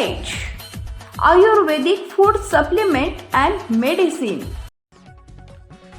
Ayurvedic food supplement and medicine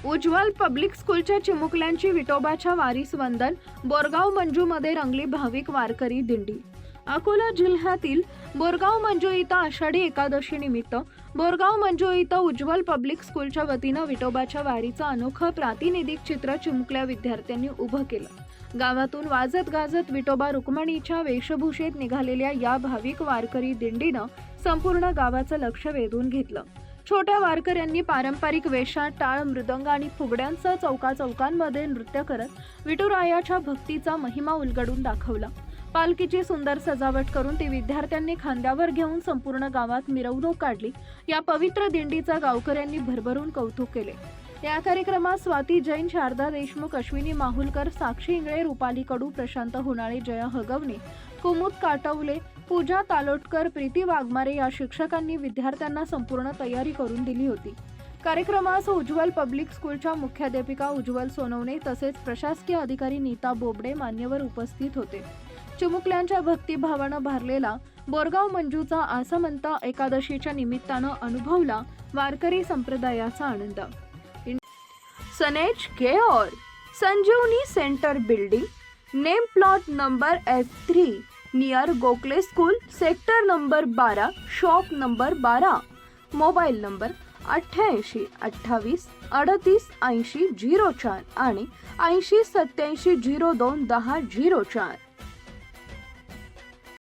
Ujjwal public स्कूलच्या चिमुकल्यांची विटोबाच्या वारीस वंदन बोरगाव मंजूमध्ये रंगली भाविक वारकरी दिंडी. अकोला जिल्ह्यातील बोरगाव मंजू इथं आषाढी एकादशी निमित्त बोरगाव मंजू इथं उज्ज्वल पब्लिक स्कूलच्या वतीनं विठोबाच्या वारीचं अनोखं प्रातिनिधिक चित्र चिमुकल्या विद्यार्थ्यांनी उभं केलं. गावातून वाजत गाजत विठोबा रुक्मणीच्या वेशभूषेत निघालेल्या या भाविक वारकरी दिंडीनं संपूर्ण गावाचं लक्ष वेधून घेतलं. छोट्या वारकऱ्यांनी पारंपरिक वेशात टाळ मृदंग आणि फुगड्यांसह चौका चौकांमध्ये नृत्य करत विठुरायाच्या भक्तीचा महिमा उलगडून दाखवला. पालखीची सुंदर सजावट करून ती विद्यार्थ्यांनी खांद्यावर घेऊन संपूर्ण गावात मिरवणूक काढली. या पवित्र दिंडीचा गावकऱ्यांनी भरभरून कौतुक केले. या कार्यक्रमात स्वाती जैन शारदा देशमुख अश्विनी माहुलकर साक्षी इंगळे रुपाली कडू प्रशांत होणाळे जया हगवणे कुमुद काटवले पूजा तालोटकर प्रीती वाघमारे या शिक्षकांनी विद्यार्थ्यांना संपूर्ण तयारी करून दिली होती. कार्यक्रमास उज्ज्वल पब्लिक स्कूलच्या मुख्याध्यापिका उज्ज्वल सोनवणे तसेच प्रशासकीय अधिकारी नीता बोबडे मान्यवर उपस्थित होते. चिमुकल्यांच्या भक्तिभावानं भारलेला बोरगाव मंजूचा आसमंत एकादशीच्या निमित्तानं अनुभवला वारकरी संप्रदायाचा आनंद. सनेज केओर Sanjeevani center building name plot number F three near Gokhale school sector number बारा शॉप नंबर बारा मोबाईल नंबर अठ्ठ्याऐंशी अठ्ठावीस अडतीस ऐंशी झिरो चार आणि ऐंशी सत्याऐंशी झिरो दोन दहा झिरो चार.